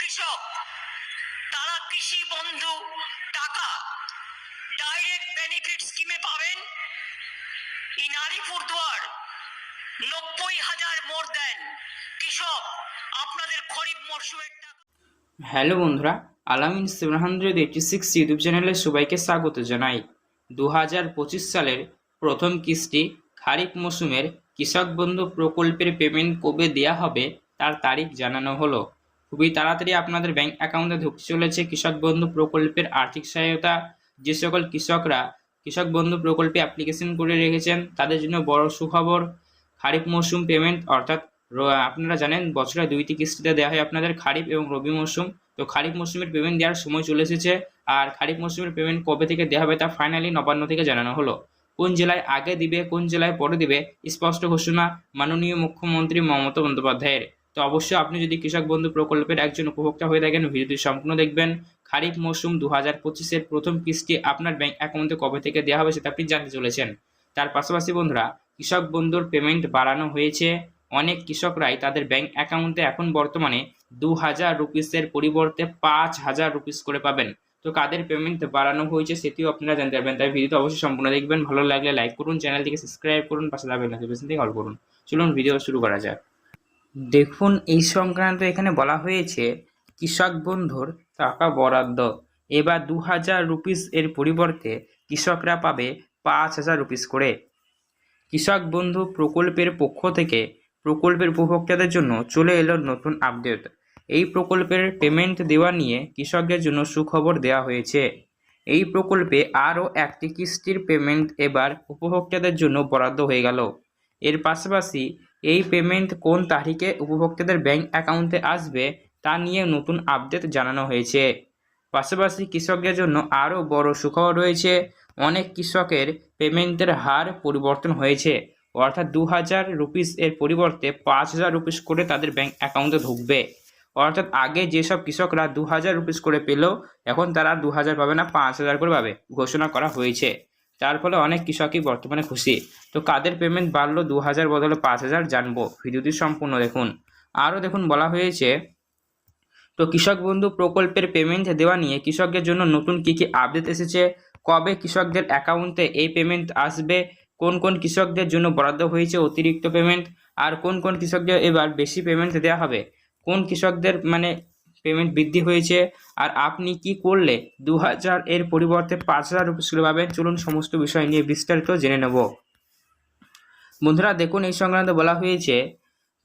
কৃষক, তারা কৃষি বন্ধু, টাকা ডাইরেক্ট বেনিফিট স্কিমে পাবেন। নব্বই হাজার মোর দেন। কৃষক, আপনাদের খরিফ মরশুমের হ্যালো বন্ধুরা, Alamin seven hundred eighty six YouTube চ্যানেলে সবাইকে স্বাগত জানাই। দু হাজার পঁচিশ সালের প্রথম কিস্তি খারিফ মৌসুমের কৃষক বন্ধু প্রকল্পের পেমেন্ট কবে দেয়া হবে তার তারিখ জানানো হলো। খুবই তাড়াতাড়ি আপনাদের ব্যাংক অ্যাকাউন্টে ঢুকতে চলেছে। কৃষক বন্ধু প্রকল্পের আর্থিক সহায়তা, যে সকল কৃষকরা কৃষক বন্ধু প্রকল্পে অ্যাপ্লিকেশন করে রেখেছেন, তাদের জন্য বড় সুখবর, খারিফ মৌসুম পেমেন্ট অর্থাৎ আপনারা জানেন বছরে দুইটি কিস্তিতে দেওয়া হয় আপনাদের খারিফ এবং রবি মৌসুম তো খারিফ মৌসুমের পেমেন্ট দেওয়ার সময় চলে এসেছে আর খারিফ মৌসুমের পেমেন্ট কবে থেকে দেওয়া হবে তা ফাইনালি নবান্ন থেকে জানানো হলো। কোন জেলায় আগে দিবে, কোন জেলায় পরে দিবে, স্পষ্ট ঘোষণা মাননীয় মুখ্যমন্ত্রী মমতা বন্দ্যোপাধ্যায়ের। তো অবশ্যই আপনি যদি কৃষক বন্ধু প্রকল্পের একজন উপভোক্তা হয়ে থাকেন, ভিডিওটি সম্পূর্ণ দেখবেন। খারিফ মৌসুম দু হাজার পঁচিশের প্রথম কিস্তি আপনার ব্যাংক অ্যাকাউন্টে কবে থেকে দেওয়া হবে সেটা আপনি জানতে চলেছেন। তার পাশাপাশি বন্ধুরা, কৃষক বন্ধুর পেমেন্ট বাড়ানো হয়েছে। অনেক কৃষকরাই তাদের ব্যাংক অ্যাকাউন্টে এখন বর্তমানে দু হাজার রুপিসের পরিবর্তে পাঁচ হাজার রুপিস করে পাবেন। তো কাদের পেমেন্ট বাড়ানো হয়েছে সেটিও আপনারা জানতে পারবেন। তাই ভিডিওটা অবশ্যই সম্পূর্ণ দেখবেন। ভালো লাগলে লাইক করুন, চ্যানেলটিকে সাবস্ক্রাইব করুন, পাশে নোটিফিকেশন থেকে অল করুন। চলুন ভিডিও শুরু করা যাক। দেখুন, এই সংক্রান্ত এখানে বলা হয়েছে, কৃষক বন্ধুর টাকা বরাদ্দ। এবার দু হাজার রুপিস এর পরিবর্তে কৃষকরা পাবে পাঁচ হাজার রুপিস করে। কৃষক বন্ধু প্রকল্পের পক্ষ থেকে প্রকল্পের উপভোক্তাদের জন্য চলে এলো নতুন আপডেট এই প্রকল্পের পেমেন্ট দেওয়া নিয়ে কৃষকদের জন্য সুখবর দেওয়া হয়েছে। এই প্রকল্পে আরও একটি কিস্তির পেমেন্ট এবার উপভোক্তাদের জন্য বরাদ্দ হয়ে গেল। এর পাশাপাশি এই পেমেন্ট কোন তারিখে উপভোক্তাদের ব্যাংক অ্যাকাউন্টে আসবে তা নিয়ে নতুন আপডেট জানানো হয়েছে। পাশাপাশি কৃষকদের জন্য আরও বড় সুখবর রয়েছে, অনেক কৃষকের পেমেন্টের হার পরিবর্তন হয়েছে। অর্থাৎ দু হাজার রুপিস এর পরিবর্তে পাঁচ হাজার রুপিস করে তাদের ব্যাংক অ্যাকাউন্টে ঢুকবে। অর্থাৎ আগে যেসব কৃষকরা দু হাজার রুপিস করে পেল, এখন তারা দু হাজার পাবে না পাঁচ হাজার করে পাবে, ঘোষণা করা হয়েছে। তার ফলে অনেক কৃষকই বর্তমানে খুশি। তো কাদের পেমেন্ট বাড়লো? দু হাজার বদলে পাঁচ হাজার জানব। ভিডিওটি সম্পূর্ণ দেখুন। আরও দেখুন, বলা হয়েছে, তো কৃষক বন্ধু প্রকল্পের পেমেন্ট দেওয়া নিয়ে কৃষকদের জন্য নতুন কী কী আপডেট এসেছে? কবে কৃষকদের অ্যাকাউন্টে এই পেমেন্ট আসবে? কোন কোন কৃষকদের জন্য বরাদ্দ হয়েছে অতিরিক্ত পেমেন্ট আর কোন কোন কৃষকদের এবার বেশি পেমেন্ট দেওয়া হবে? কোন কৃষকদের মানে পেমেন্ট বৃদ্ধি হয়েছে। আর আপনি কি করলে দু হাজার এর পরিবর্তে পাঁচ হাজার করে পাবেন চলুন সমস্ত বিষয় নিয়ে বিস্তারিত জেনে নেব। বন্ধুরা, দেখুন, এই সংক্রান্ত বলা হয়েছে,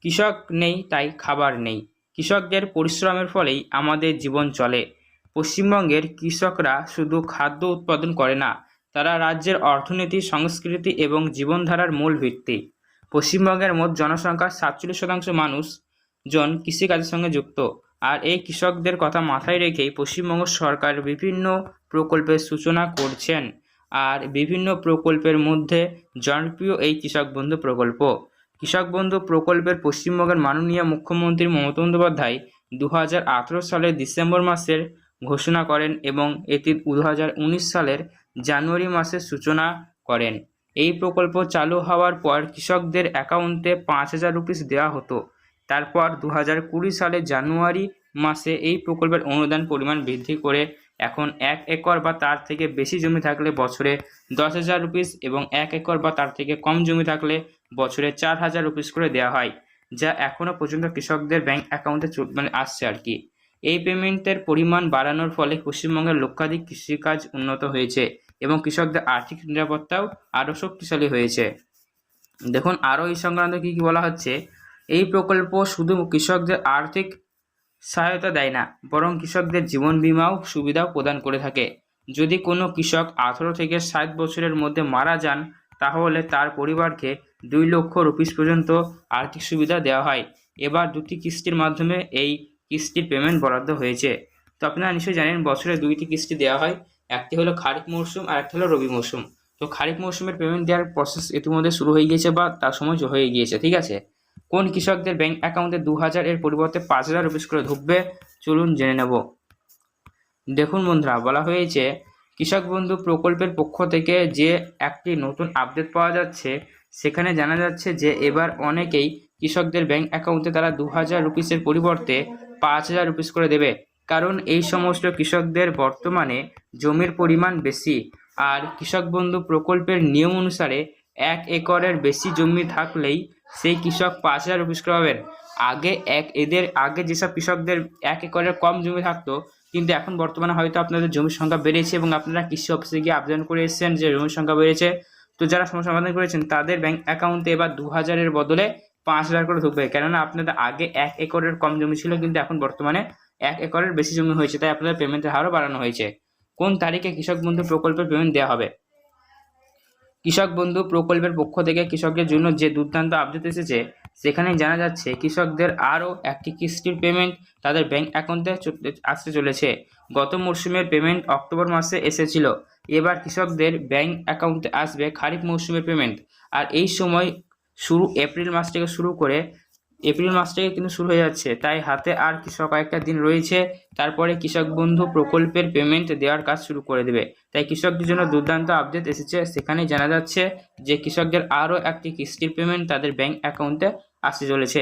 কৃষক নেই, তাই খাবার নেই। কৃষকদের পরিশ্রমের ফলেই আমাদের জীবন চলে। পশ্চিমবঙ্গের কৃষকরা শুধু খাদ্য উৎপাদন করে না, তারা রাজ্যের অর্থনীতি, সংস্কৃতি এবং জীবনধারার মূল ভিত্তি। পশ্চিমবঙ্গের মোট জনসংখ্যার সাতচল্লিশ শতাংশ মানুষ জন কৃষিকাজের সঙ্গে যুক্ত। আর এই কৃষকদের কথা মাথায় রেখেই পশ্চিমবঙ্গ সরকার বিভিন্ন প্রকল্পের সূচনা করছেন আর বিভিন্ন প্রকল্পের মধ্যে জনপ্রিয় এই কৃষক বন্ধু প্রকল্প। কৃষক বন্ধু প্রকল্পের পশ্চিমবঙ্গের মাননীয় মুখ্যমন্ত্রী মমতা বন্দ্যোপাধ্যায় দু হাজার আঠেরো সালের ডিসেম্বর মাসের ঘোষণা করেন এবং এটি দু হাজার উনিশ সালের জানুয়ারি মাসের সূচনা করেন। এই প্রকল্প চালু হওয়ার পর কৃষকদের অ্যাকাউন্টে পাঁচ হাজার রুপিস দেওয়া হতো। তারপর দু হাজার কুড়ি সালের জানুয়ারি মাসে এই প্রকল্পের অনুদান পরিমাণ বৃদ্ধি করে এখন এক একর বা তার থেকে বেশি জমি থাকলে বছরে দশ হাজার রুপিস এবং এক একর বা তার থেকে কম জমি থাকলে বছরে চার হাজার রুপিস করে দেওয়া হয়, যা এখনও পর্যন্ত কৃষকদের ব্যাংক অ্যাকাউন্টে মানে আসছে আর কি। এই পেমেন্টের পরিমাণ বাড়ানোর ফলে পশ্চিমবঙ্গের লক্ষাধিক কৃষিকাজ উন্নত হয়েছে এবং কৃষকদের আর্থিক নিরাপত্তাও আরও শক্তিশালী হয়েছে। দেখুন, আরও এই সংক্রান্ত কী কী বলা হচ্ছে? এই প্রকল্প শুধু কৃষকদের আর্থিক সহায়তা দেয় না, বরং কৃষকদের জীবন বিমাও সুবিধাও প্রদান করে থাকে। যদি কোনো কৃষক আঠারো থেকে ষাট বছরের মধ্যে মারা যান, তাহলে তার পরিবারকে দুই লক্ষ রুপিস পর্যন্ত আর্থিক সুবিধা দেওয়া হয়। এবার দুটি কিস্তির মাধ্যমে এই কিস্তির পেমেন্ট বরাদ্দ হয়েছে। তো আপনারা নিশ্চয়ই জানেন, বছরে দুইটি কিস্তি দেওয়া হয়। একটি হলো খারিফ মরশুম আর একটি হলো রবি মরশুম তো খারিফ মরশুমের পেমেন্ট দেওয়ার প্রসেস ইতিমধ্যে শুরু হয়ে গিয়েছে বা তার সময় হয়ে গিয়েছে, ঠিক আছে? কোন কৃষকদের ব্যাংক অ্যাকাউন্টে দু হাজার এর পরিবর্তে পাঁচ হাজার রুপিস করে ঢুকবে? চলুন জেনে নেব। দেখুন বন্ধুরা, বলা হয়েছে, কৃষক বন্ধু প্রকল্পের পক্ষ থেকে যে একটি নতুন আপডেট পাওয়া যাচ্ছে, সেখানে জানা যাচ্ছে যে এবার অনেকেই কৃষকদের ব্যাংক অ্যাকাউন্টে তারা দু হাজার রুপিসের পরিবর্তে পাঁচ হাজার রুপিস করে দেবে। কারণ এই সমস্ত কৃষকদের বর্তমানে জমির পরিমাণ বেশি আর কৃষক বন্ধু প্রকল্পের নিয়ম অনুসারে এক একরের বেশি জমি থাকলেই সেই কৃষক পাঁচ হাজার রুপিস করে পাবেন আগে এক, এদের আগে যেসব কৃষকদের এক একরের কম জমি থাকতো, কিন্তু এখন বর্তমানে হয়তো আপনাদের জমির সংখ্যা বেড়েছে এবং আপনারা কৃষি অফিসে গিয়ে আবেদন করে এসেছেন যে জমির সংখ্যা বেড়েছে। তো যারা সমস্যা সমাধান করেছেন, তাদের ব্যাংক অ্যাকাউন্টে এবার দু হাজারের বদলে পাঁচ হাজার করে ঢুকবে। কেননা আপনাদের আগে এক একরের কম জমি ছিল, কিন্তু এখন বর্তমানে এক একরের বেশি জমি হয়েছে, তাই আপনাদের পেমেন্টের হারও বাড়ানো হয়েছে। কোন তারিখে কৃষক বন্ধু প্রকল্পের পেমেন্ট দেওয়া হবে? কৃষক বন্ধু প্রকল্পের পক্ষ থেকে কৃষকদের জন্য যে দুর্দান্ত আপডেট এসেছে সেখানে জানা যাচ্ছে কৃষকদের আরও একটি কিস্তির পেমেন্ট তাদের ব্যাংক অ্যাকাউন্টে আসতে চলেছে। গত মরশুমের পেমেন্ট অক্টোবর মাসে এসেছিল। এবার কৃষকদের ব্যাংক অ্যাকাউন্টে আসবে খারিফ মৌসুমের পেমেন্ট আর এই সময় শুরু, এপ্রিল মাস থেকে শুরু করে এপ্রিল মাস থেকে কিন্তু শুরু হয়ে যাচ্ছে। তাই হাতে আর কৃষক কয়েকটা দিন রয়েছে। তারপরে কৃষক বন্ধু প্রকল্পের পেমেন্ট দেওয়ার কাজ শুরু করে দেবে। তাই কৃষকদের জন্য দুর্দান্ত আপডেট এসেছে। সেখানে জানা যাচ্ছে যে কৃষকদের আরও একটি কিস্তির পেমেন্ট তাদের ব্যাংক অ্যাকাউন্টে আসতে চলেছে।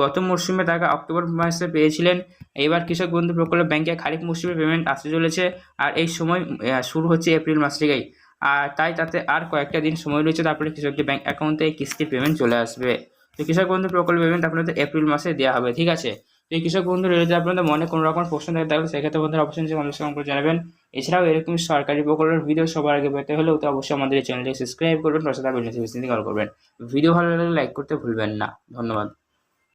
গত মরশুমে টাকা অক্টোবর মাসে পেয়েছিলেন। এবার কৃষক বন্ধু প্রকল্প ব্যাংকে খারিফ মরশুমে পেমেন্ট আসতে চলেছে। আর এই সময় শুরু হচ্ছে এপ্রিল মাস থেকেই। আর তাই তাতে আর কয়েকটা দিন সময় রয়েছে। তারপরে কৃষকদের ব্যাংক অ্যাকাউন্টে এই কিস্তির পেমেন্ট চলে আসবে। তো কৃষক বন্ধু প্রকল্প পেমেন্ট আপনাদের এপ্রিল মাসে দেওয়া হবে, ঠিক আছে? তো এই কৃষক বন্ধু যদি আপনাদের মনে কোনো রকম প্রশ্ন থাকে তাহলে সেক্ষেত্রে বন্ধুরা অবশ্যই নিচে কমেন্ট সেকশন করে জানাবেন। এছাড়াও এরকম সরকারি প্রকল্পের ভিডিও সবার আগে পেতে হলে তো অবশ্যই আমাদের এই চ্যানেলটি সাবস্ক্রাইব করবেন, পাশে থাকা কল করবেন। ভিডিও ভালো লাগলে লাইক করতে ভুলবেন না। ধন্যবাদ।